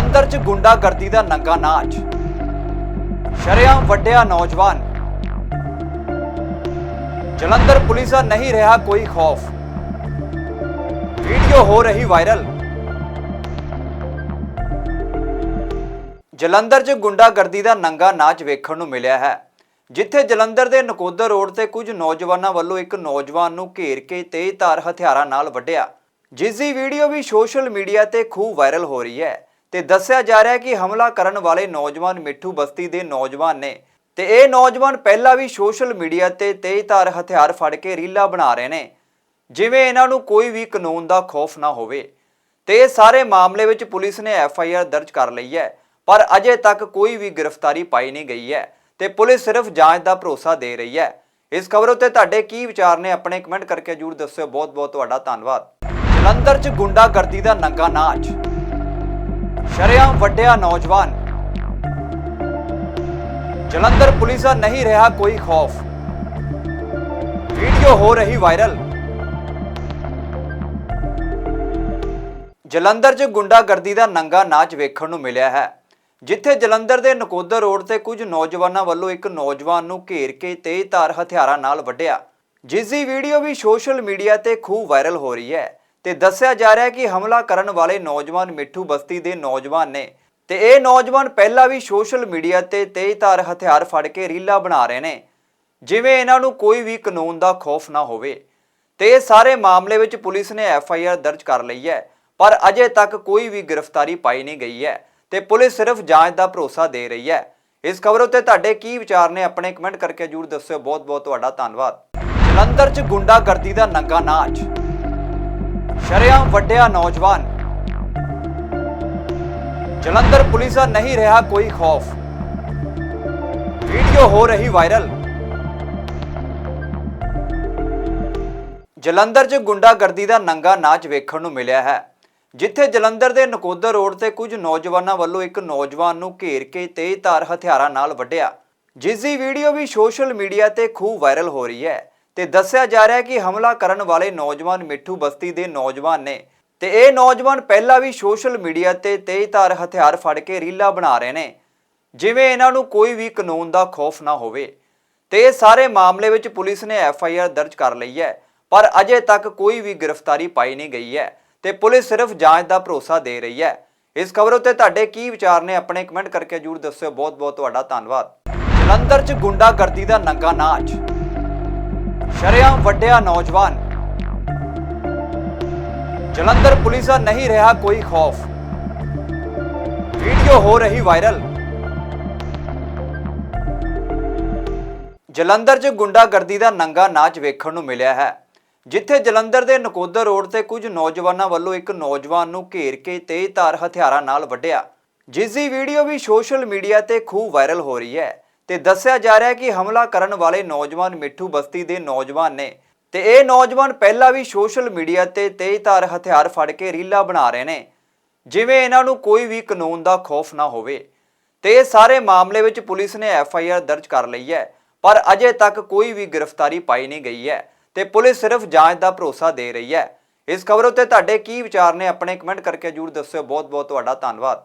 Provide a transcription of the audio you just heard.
ਜਲੰਧਰ 'ਚ ਗੁੰਡਾਗਰਦੀ ਦਾ ਨੰਗਾ ਨਾਚ। ਸ਼ਰੇਆਮ ਵੱਡਿਆ ਨੌਜਵਾਨ। ਜਲੰਧਰ ਪੁਲਿਸ ਦਾ ਨਹੀਂ ਰਿਹਾ ਕੋਈ ਖੌਫ। ਵੀਡੀਓ ਹੋ ਰਹੀ ਵਾਇਰਲ। ਜਲੰਧਰ 'ਚ ਗੁੰਡਾਗਰਦੀ ਦਾ ਨੰਗਾ ਨਾਚ ਵੇਖਣ ਨੂੰ ਮਿਲਿਆ ਹੈ, ਜਿੱਥੇ ਜਲੰਧਰ ਦੇ ਨਕੋਦਰ ਰੋਡ ਤੇ ਕੁਝ ਨੌਜਵਾਨਾਂ ਵੱਲੋਂ ਇੱਕ ਨੌਜਵਾਨ ਨੂੰ ਘੇਰ ਕੇ ਤੇਜ਼ਧਾਰ ਹਥਿਆਰਾਂ ਨਾਲ ਵੱਢਿਆ। ਜਿਸ ਦੀ ਵੀਡੀਓ ਵੀ ਸੋਸ਼ਲ ਮੀਡੀਆ ਤੇ ਖੂਬ ਵਾਇਰਲ ਹੋ ਰਹੀ ਹੈ। ਤੇ ਦੱਸਿਆ ਜਾ ਰਿਹਾ ਹੈ ਕਿ ਹਮਲਾ ਕਰਨ ਵਾਲੇ ਨੌਜਵਾਨ ਮਿੱਠੂ ਬਸਤੀ ਦੇ ਨੌਜਵਾਨ ਨੇ। ਤੇ ਇਹ ਨੌਜਵਾਨ ਪਹਿਲਾਂ ਵੀ ਸੋਸ਼ਲ ਮੀਡੀਆ ਤੇ ਤੇਜ਼ਧਾਰ ਹਥਿਆਰ ਫੜ ਕੇ ਰੀਲਾਂ ਬਣਾ ਰਹੇ ਨੇ। ਜਿਵੇਂ ਇਹਨਾਂ ਨੂੰ ਕੋਈ ਵੀ ਕਾਨੂੰਨ ਦਾ ਖੌਫ ਨਾ ਹੋਵੇ। ਤੇ ਇਹ ਸਾਰੇ ਮਾਮਲੇ ਵਿੱਚ ਪੁਲਿਸ ਨੇ ਐਫ ਆਈ ਆਰ ਦਰਜ ਕਰ ਲਈ ਹੈ। ਪਰ ਅਜੇ ਤੱਕ ਕੋਈ ਵੀ ਗ੍ਰਿਫਤਾਰੀ ਪਾਈ ਨਹੀਂ ਗਈ ਹੈ। ਤੇ ਪੁਲਿਸ ਸਿਰਫ ਜਾਂਚ ਦਾ ਭਰੋਸਾ ਦੇ ਰਹੀ ਹੈ। ਇਸ ਖਬਰ ਉੱਤੇ ਤੁਹਾਡੇ ਕੀ ਵਿਚਾਰ ਨੇ ਆਪਣੇ ਕਮੈਂਟ ਕਰਕੇ ਜਰੂਰ ਦੱਸਿਓ। ਬਹੁਤ ਬਹੁਤ ਤੁਹਾਡਾ ਧੰਨਵਾਦ। ਜਲੰਧਰ 'ਚ ਗੁੰਡਾਗਰਦੀ ਦਾ ਨੰਗਾ ਨਾਚ। ਸ਼ਰੇਆਮ ਵੱਡਿਆ ਨੌਜਵਾਨ। ਜਲੰਧਰ ਪੁਲਿਸ ਦਾ ਨਹੀਂ ਰਿਹਾ ਕੋਈ ਖੌਫ। ਵੀਡੀਓ ਹੋ ਰਹੀ ਵਾਇਰਲ। ਜਲੰਧਰ 'ਚ ਗੁੰਡਾਗਰਦੀ ਦਾ ਨੰਗਾ ਨਾਚ ਵੇਖਣ ਨੂੰ ਮਿਲਿਆ ਹੈ, ਜਿੱਥੇ ਜਲੰਧਰ ਦੇ ਨਕੋਦਰ ਰੋਡ ਤੇ ਕੁਝ ਨੌਜਵਾਨਾਂ ਵੱਲੋਂ ਇੱਕ ਨੌਜਵਾਨ ਨੂੰ ਘੇਰ ਕੇ ਤੇਜ਼ਧਾਰ ਹਥਿਆਰਾਂ ਨਾਲ ਵੱਢਿਆ। ਜਿਸ ਦੀ ਵੀਡੀਓ ਵੀ ਸੋਸ਼ਲ ਮੀਡੀਆ ਤੇ ਖੂਬ ਵਾਇਰਲ ਹੋ ਰਹੀ ਹੈ। ਤੇ ਦੱਸਿਆ ਜਾ ਰਿਹਾ ਹੈ ਕਿ ਹਮਲਾ ਕਰਨ ਵਾਲੇ ਨੌਜਵਾਨ ਮਿੱਠੂ ਬਸਤੀ ਦੇ ਨੌਜਵਾਨ ਨੇ ਤੇ ਇਹ ਨੌਜਵਾਨ ਪਹਿਲਾਂ ਵੀ ਸੋਸ਼ਲ ਮੀਡੀਆ ਤੇ ਤੇਜ਼ਧਾਰ ਹਥਿਆਰ ਫੜ ਕੇ ਰੀਲਾਂ ਬਣਾ ਰਹੇ ਨੇ, ਜਿਵੇਂ ਇਹਨਾਂ ਨੂੰ ਕੋਈ ਵੀ ਕਾਨੂੰਨ ਦਾ ਖੌਫ ਨਾ ਹੋਵੇ। ਤੇ ਇਹ ਸਾਰੇ ਮਾਮਲੇ ਵਿੱਚ ਪੁਲਿਸ ਨੇ ਐਫ ਆਈ ਆਰ ਦਰਜ ਕਰ ਲਈ ਹੈ, ਪਰ ਅਜੇ ਤੱਕ ਕੋਈ ਵੀ ਗ੍ਰਿਫਤਾਰੀ ਪਾਈ ਨਹੀਂ ਗਈ ਹੈ ਤੇ ਪੁਲਿਸ ਸਿਰਫ ਜਾਂਚ ਦਾ ਭਰੋਸਾ ਦੇ ਰਹੀ ਹੈ। ਇਸ ਖਬਰ ਉੱਤੇ ਤੁਹਾਡੇ ਕੀ ਵਿਚਾਰ ਨੇ ਆਪਣੇ ਕਮੈਂਟ ਕਰਕੇ ਜਰੂਰ ਦੱਸਿਓ। ਬਹੁਤ ਬਹੁਤ ਤੁਹਾਡਾ ਧੰਨਵਾਦ। ਜਲੰਧਰ 'ਚ ਗੁੰਡਾਗਰਦੀ ਦਾ ਨੰਗਾ ਨਾਚ। ਸ਼ਰੇਆਮ ਵੱਡਿਆ ਨੌਜਵਾਨ। ਜਲੰਧਰ ਪੁਲਿਸ ਦਾ ਨਹੀਂ ਰਿਹਾ ਕੋਈ ਖੌਫ। ਵੀਡੀਓ ਹੋ ਰਹੀ ਵਾਇਰਲ। ਜਲੰਧਰ 'ਚ ਗੁੰਡਾਗਰਦੀ ਦਾ ਨੰਗਾ ਨਾਚ ਵੇਖਣ ਨੂੰ ਮਿਲਿਆ ਹੈ। ਜਿੱਥੇ ਜਲੰਧਰ ਦੇ ਨਕੋਦਰ ਰੋਡ ਤੇ ਕੁਝ ਨੌਜਵਾਨਾਂ ਵੱਲੋਂ ਇੱਕ ਨੌਜਵਾਨ ਨੂੰ ਘੇਰ ਕੇ ਤੇਜ਼ਧਾਰ ਹਥਿਆਰਾਂ ਨਾਲ ਵੱਢਿਆ। ਜਿਸ ਦੀ ਵੀਡੀਓ ਵੀ ਸੋਸ਼ਲ ਮੀਡੀਆ ਤੇ ਖੂਬ ਵਾਇਰਲ ਹੋ ਰਹੀ ਹੈ। ਤੇ ਦੱਸਿਆ ਜਾ ਰਿਹਾ ਹੈ ਕਿ ਹਮਲਾ ਕਰਨ ਵਾਲੇ ਨੌਜਵਾਨ ਮਿੱਠੂ ਬਸਤੀ ਦੇ ਨੌਜਵਾਨ ਨੇ ਤੇ ਇਹ ਨੌਜਵਾਨ ਪਹਿਲਾਂ ਵੀ ਸੋਸ਼ਲ ਮੀਡੀਆ ਤੇ ਤੇਜ਼ਧਾਰ ਹਥਿਆਰ ਫੜ ਕੇ ਰੀਲਾਂ ਬਣਾ ਰਹੇ ਨੇ, ਜਿਵੇਂ ਇਹਨਾਂ ਨੂੰ ਕੋਈ ਵੀ ਕਾਨੂੰਨ ਦਾ ਖੌਫ ਨਾ ਹੋਵੇ। ਤੇ ਇਹ ਸਾਰੇ ਮਾਮਲੇ ਵਿੱਚ ਪੁਲਿਸ ਨੇ ਐਫ ਆਈ ਆਰ ਦਰਜ ਕਰ ਲਈ ਹੈ, ਪਰ ਅਜੇ ਤੱਕ ਕੋਈ ਵੀ ਗ੍ਰਿਫਤਾਰੀ ਪਾਈ ਨਹੀਂ ਗਈ ਹੈ ਤੇ ਪੁਲਿਸ ਸਿਰਫ ਜਾਂਚ ਦਾ ਭਰੋਸਾ ਦੇ ਰਹੀ ਹੈ। ਇਸ ਖਬਰ ਉੱਤੇ ਤੁਹਾਡੇ ਕੀ ਵਿਚਾਰ ਨੇ ਆਪਣੇ ਕਮੈਂਟ ਕਰਕੇ ਜਰੂਰ ਦੱਸਿਓ। ਬਹੁਤ ਬਹੁਤ ਤੁਹਾਡਾ ਧੰਨਵਾਦ। ਜਲੰਧਰ 'ਚ ਗੁੰਡਾਗਰਦੀ ਦਾ ਨੰਗਾ ਨਾਚ। ਸ਼ਰੇਆਮ ਵੱਡਿਆ ਨੌਜਵਾਨ। ਜਲੰਧਰ ਪੁਲਿਸ ਦਾ ਨਹੀਂ ਰਿਹਾ ਕੋਈ ਖੌਫ। ਵੀਡੀਓ ਹੋ ਰਹੀ ਵਾਇਰਲ। ਜਲੰਧਰ 'ਚ ਗੁੰਡਾਗਰਦੀ ਦਾ ਨੰਗਾ ਨਾਚ ਵੇਖਣ ਨੂੰ ਮਿਲਿਆ ਹੈ। ਜਿੱਥੇ ਜਲੰਧਰ ਦੇ ਨਕੋਦਰ ਰੋਡ ਤੇ ਕੁਝ ਨੌਜਵਾਨਾਂ ਵੱਲੋਂ ਇੱਕ ਨੌਜਵਾਨ ਨੂੰ ਘੇਰ ਕੇ ਤੇਜ਼ਧਾਰ ਹਥਿਆਰਾਂ ਨਾਲ ਵੱਢਿਆ। ਜਿਸ ਦੀ ਵੀਡੀਓ ਵੀ ਸੋਸ਼ਲ ਮੀਡੀਆ ਤੇ ਖੂਬ ਵਾਇਰਲ ਹੋ ਰਹੀ ਹੈ। ਤੇ ਦੱਸਿਆ ਜਾ ਰਿਹਾ ਹੈ ਕਿ ਹਮਲਾ ਕਰਨ ਵਾਲੇ ਨੌਜਵਾਨ ਮਿੱਠੂ ਬਸਤੀ ਦੇ ਨੌਜਵਾਨ ਨੇ। ਤੇ ਇਹ ਨੌਜਵਾਨ ਪਹਿਲਾਂ ਵੀ ਸੋਸ਼ਲ ਮੀਡੀਆ ਤੇ ਤੇਜ਼ਧਾਰ ਹਥਿਆਰ ਫੜ ਕੇ ਰੀਲਾਂ ਬਣਾ ਰਹੇ ਨੇ। ਜਿਵੇਂ ਇਹਨਾਂ ਨੂੰ ਕੋਈ ਵੀ ਕਾਨੂੰਨ ਦਾ ਖੌਫ ਨਾ ਹੋਵੇ। ਤੇ ਇਹ ਸਾਰੇ ਮਾਮਲੇ ਵਿੱਚ ਪੁਲਿਸ ਨੇ ਐਫ ਆਈ ਆਰ ਦਰਜ ਕਰ ਲਈ ਹੈ। ਪਰ ਅਜੇ ਤੱਕ ਕੋਈ ਵੀ ਗ੍ਰਿਫਤਾਰੀ ਪਾਈ ਨਹੀਂ ਗਈ ਹੈ। ਤੇ ਪੁਲਿਸ ਸਿਰਫ ਜਾਂਚ ਦਾ ਭਰੋਸਾ ਦੇ ਰਹੀ ਹੈ। ਇਸ ਖਬਰ ਉੱਤੇ ਤੁਹਾਡੇ ਕੀ ਵਿਚਾਰ ਨੇ, ਆਪਣੇ ਕਮੈਂਟ ਕਰਕੇ ਜਰੂਰ ਦੱਸਿਓ। ਬਹੁਤ ਬਹੁਤ ਤੁਹਾਡਾ ਧੰਨਵਾਦ।